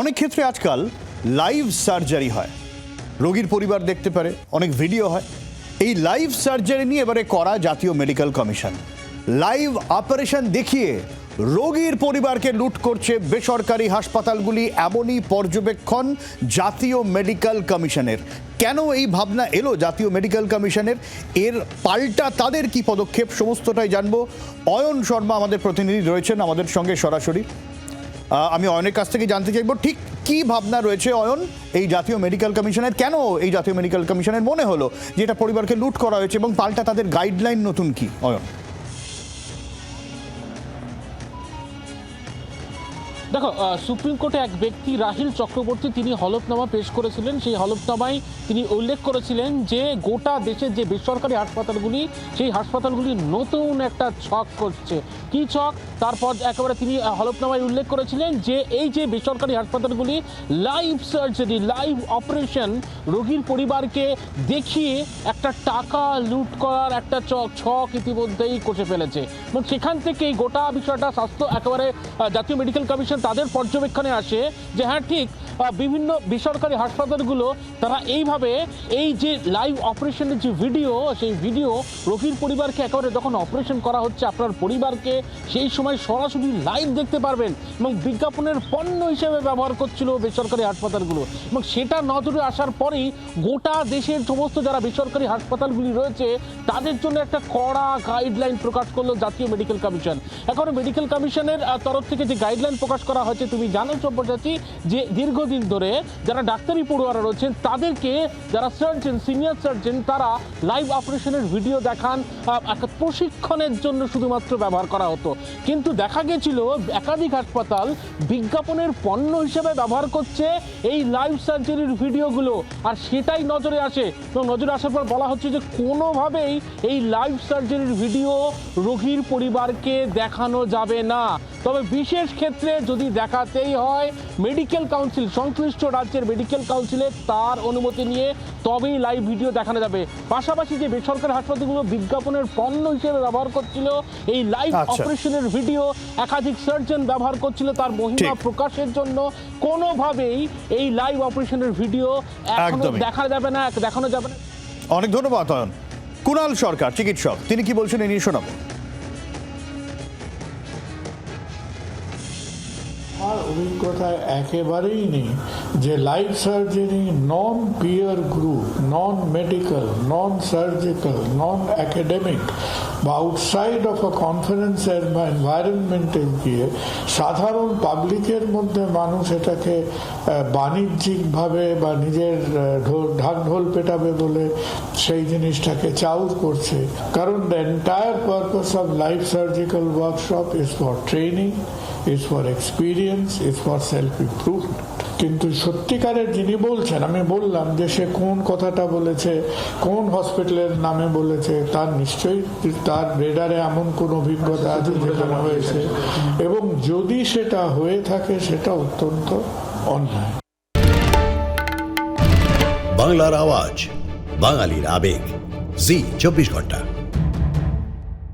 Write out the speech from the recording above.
অনেক ক্ষেত্রে আজকাল লাইভ সার্জারি হয়। রোগীর পরিবার দেখতে পারে, অনেক ভিডিও হয়। এই লাইভ সার্জারি নিয়ে এবারে করা জাতীয় মেডিকেল কমিশন লাইভ অপারেশন দেখিয়ে রোগীর পরিবারকে লুট করছে বেসরকারি হাসপাতালগুলি এমনই পর্যবেক্ষণ জাতীয় মেডিকেল কমিশনের কেন এই ভাবনা এলো জাতীয় মেডিকেল কমিশনের এর পাল্টা তাদের কি পদক্ষেপ, সমস্তটাই জানব। অয়ন শর্মা আমাদের প্রতিনিধি রয়েছেন আমাদের সঙ্গে সরাসরি। আমি অয়নের কাছ থেকে জানতে চাইব, ঠিক কি ভাবনা রয়েছে অয়ন এই জাতীয় মেডিকেল কমিশনের কেন এই জাতীয় মেডিকেল কমিশনের মনে হলো যে এটা পরিবারকে লুট করা হয়েছে এবং পাল্টা তাদের গাইডলাইন নতুন কি? অয়ন। দেখো সুপ্রিম কোর্টে এক ব্যক্তি রাহিল চক্রবর্তী, তিনি হলফনামা পেশ করেছিলেন। সেই হলফনামায় তিনি উল্লেখ করেছিলেন যে গোটা দেশের যে বেসরকারি হাসপাতালগুলি, সেই হাসপাতালগুলি নতুন একটা ছক করছে কি ছক? তারপর একেবারে তিনি হলফনামায় উল্লেখ করেছিলেন যে এই যে বেসরকারি হাসপাতালগুলি লাইভ সার্জারি লাইভ অপারেশন রোগীর পরিবারকে দেখিয়ে একটা টাকা লুট করার একটা চক ছক ইতিমধ্যেই কষে ফেলেছে। এবং সেখান থেকেই গোটা বিষয়টা স্বাস্থ্য একেবারে জাতীয় মেডিকেল কমিশন তাদের পর্যবেক্ষণে আসে যে হ্যাঁ ঠিক বিভিন্ন বেসরকারি হাসপাতালগুলো তারা এইভাবে এই যে লাইভ অপারেশনের যে ভিডিও সেই ভিডিও রোগীর পরিবারকে একেবারে যখন অপারেশন করা হচ্ছে আপনার পরিবারকে, সেই সময় সরাসরি লাইভ দেখতে পারবেন এবং বিজ্ঞাপনের পণ্য হিসেবে ব্যবহার করছিল বেসরকারি হাসপাতালগুলো। এবং সেটা নজরে আসার পরেই গোটা দেশের সমস্ত যারা বেসরকারি হাসপাতালগুলি রয়েছে, তাদের জন্য একটা কড়া গাইডলাইন প্রকাশ করল জাতীয় মেডিকেল কমিশন এখন মেডিকেল কমিশনের তরফ থেকে যে গাইডলাইন প্রকাশ করা হয়েছে, তুমি জানো সব্যসাচী যে দীর্ঘদিন ধরে যারা ডাক্তারি পড়ুয়ারা রয়েছেন, তাদেরকে যারা সার্জন সিনিয়র সার্জন তারা লাইভ অপারেশনের ভিডিও দেখান একটা প্রশিক্ষণের জন্য শুধুমাত্র ব্যবহার করা হতো। কিন্তু দেখা গেছিল একাধিক হাসপাতাল বিজ্ঞাপনের পণ্য হিসেবে ব্যবহার করছে এই লাইভ সার্জারির ভিডিওগুলো আর সেটাই নজরে আসে এবং নজরে আসার পর বলা হচ্ছে যে কোনোভাবেই এই লাইভ সার্জারির ভিডিও রোগীর পরিবারকে দেখানো যাবে না। তবে বিশেষ ক্ষেত্রে যদি দেখাতেই হয় মেডিকেল কাউন্সিল সংশ্লিষ্ট রাজ্যের মেডিকেল কাউন্সিলে তার অনুমতি নিয়ে তবেই লাইভ ভিডিও দেখানো যাবে। পাশাপাশি যে বেসরকারি হাসপাতালগুলো বিজ্ঞাপনের পণ্য হিসেবে ব্যবহার করছিল এই লাইভ আচ্ছা। অপারেশনের ভিডিও একাধিক সার্জন ব্যবহার করছিল তার মহিমা প্রকাশের জন্য। কোনোভাবেই এই লাইভ অপারেশনের ভিডিও এখনও দেখা যাবে না দেখানো যাবে না। অনেক ধন্যবাদ কুণাল সরকার চিকিৎসক তিনি কি বলছেন এই নিয়ে শোনাবো। অভিজ্ঞতা একেবারেই নেই যে live surgery non peer group non medical non surgical non academic বা আউটসাইড অফ আ কনফারেন্সের বা এনভায়রনমেন্টে গিয়ে সাধারণ পাবলিকের মধ্যে মানুষ এটাকে বাণিজ্যিকভাবে বা নিজের ঢাক ঢোল পেটাবে বলে সেই জিনিসটাকে চাউর করছে। কারণ the entire purpose of life surgical workshop is for training is for for self-improvement. কিন্তু সত্যিকারের যিনি বলছেন আমি বললাম যে সে কোন কথাটা বলেছে কোন হসপিটালের নামে বলেছে তার নিশ্চয়ই তার রেডারে এমন কোন অভিজ্ঞতা আছে যেখানে হয়েছে। এবং যদি সেটা হয়ে থাকে সেটা অত্যন্ত অন্যায়। বাংলার আওয়াজ বাঙালির আবেগ। জি চব্বিশ ঘণ্টা।